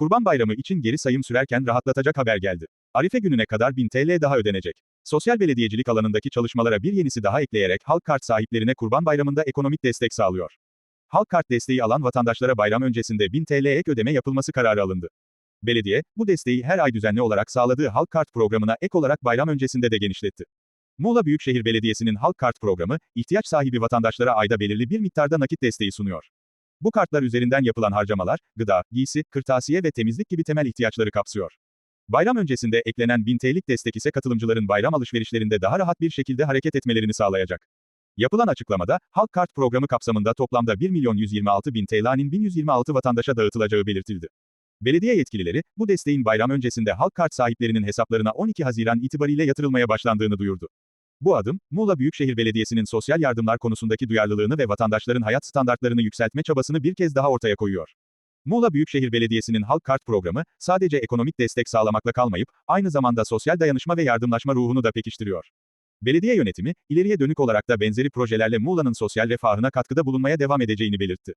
Kurban Bayramı için geri sayım sürerken rahatlatacak haber geldi. Arife gününe kadar 1000 TL daha ödenecek. Sosyal belediyecilik alanındaki çalışmalara bir yenisi daha ekleyerek halk kart sahiplerine Kurban Bayramı'nda ekonomik destek sağlıyor. Halk kart desteği alan vatandaşlara bayram öncesinde 1000 TL ek ödeme yapılması kararı alındı. Belediye, bu desteği her ay düzenli olarak sağladığı halk kart programına ek olarak bayram öncesinde de genişletti. Muğla Büyükşehir Belediyesi'nin halk kart programı, ihtiyaç sahibi vatandaşlara ayda belirli bir miktarda nakit desteği sunuyor. Bu kartlar üzerinden yapılan harcamalar, gıda, giysi, kırtasiye ve temizlik gibi temel ihtiyaçları kapsıyor. Bayram öncesinde eklenen 1000 TL'lik destek ise katılımcıların bayram alışverişlerinde daha rahat bir şekilde hareket etmelerini sağlayacak. Yapılan açıklamada, Halk Kart programı kapsamında toplamda 1 milyon 126 bin TL'nin 1126 vatandaşa dağıtılacağı belirtildi. Belediye yetkilileri, bu desteğin bayram öncesinde halk kart sahiplerinin hesaplarına 12 Haziran itibariyle yatırılmaya başlandığını duyurdu. Bu adım, Muğla Büyükşehir Belediyesi'nin sosyal yardımlar konusundaki duyarlılığını ve vatandaşların hayat standartlarını yükseltme çabasını bir kez daha ortaya koyuyor. Muğla Büyükşehir Belediyesi'nin Halk Kart programı, sadece ekonomik destek sağlamakla kalmayıp, aynı zamanda sosyal dayanışma ve yardımlaşma ruhunu da pekiştiriyor. Belediye yönetimi, ileriye dönük olarak da benzeri projelerle Muğla'nın sosyal refahına katkıda bulunmaya devam edeceğini belirtti.